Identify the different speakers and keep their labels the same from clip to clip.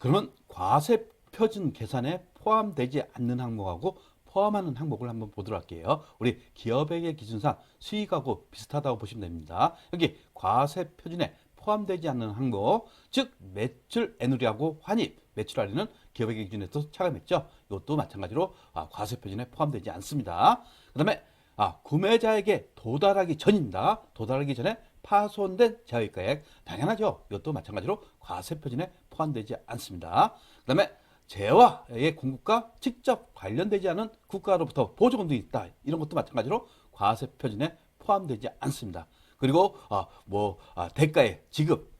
Speaker 1: 그러면 과세 표준 계산에 포함되지 않는 항목하고 포함하는 항목을 한번 보도록 할게요. 우리 기업에게 기준상 수익하고 비슷하다고 보시면 됩니다. 여기 과세 표준에 포함되지 않는 항목, 즉 매출 애누리하고 환입, 매출 할인은 기업에게 기준에서 차감했죠. 이것도 마찬가지로 아, 과세 표준에 포함되지 않습니다. 그 다음에 아, 구매자에게 도달하기 전입니다. 도달하기 전에 파손된 재화가액 당연하죠. 이것도 마찬가지로 과세 표준에 포함되지 않습니다. 그 다음에 재화의 공급과 직접 관련되지 않은 국가로부터 보조금 등이 있다. 이런 것도 마찬가지로 과세 표준에 포함되지 않습니다. 그리고 아, 뭐 아, 대가의 지급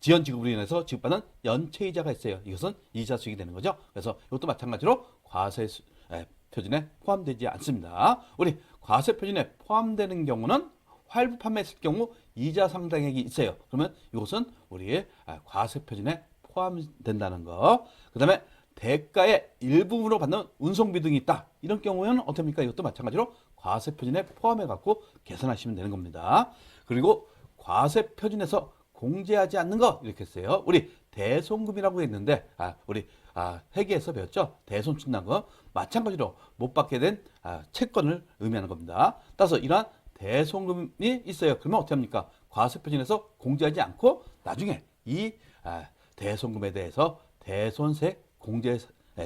Speaker 1: 지연 지급으로 인해서 지급받는 연체 이자가 있어요. 이것은 이자 수익이 되는 거죠. 그래서 이것도 마찬가지로 과세 수- 에, 표준에 포함되지 않습니다. 우리 과세 표준에 포함되는 경우는 활부 판매했을 경우 이자 상당액이 있어요. 그러면 이것은 우리의 아, 과세 표준에 포함된다는 거. 그 다음에 대가의 일부분으로 받는 운송비 등이 있다. 이런 경우에는 어떻습니까? 이것도 마찬가지로 과세 표준에 포함해 갖고 계산하시면 되는 겁니다. 그리고 과세 표준에서 공제하지 않는 거 이렇게 써요. 우리 대손금이라고 했는데 아 우리 아 회계에서 배웠죠. 대손충당금 마찬가지로 못 받게 된 아, 채권을 의미하는 겁니다. 따라서 이러한 대손금이 있어요. 그러면 어떻게 합니까? 과세 표준에서 공제하지 않고 나중에 이 아, 대손금에 대해서 대손세 공제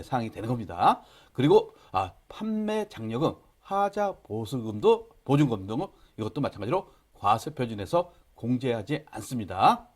Speaker 1: 사항이 되는 겁니다. 그리고 아, 판매 장려금, 하자 보수금도 보증금 등 이것도 마찬가지로 과세 표준에서 공제하지 않습니다.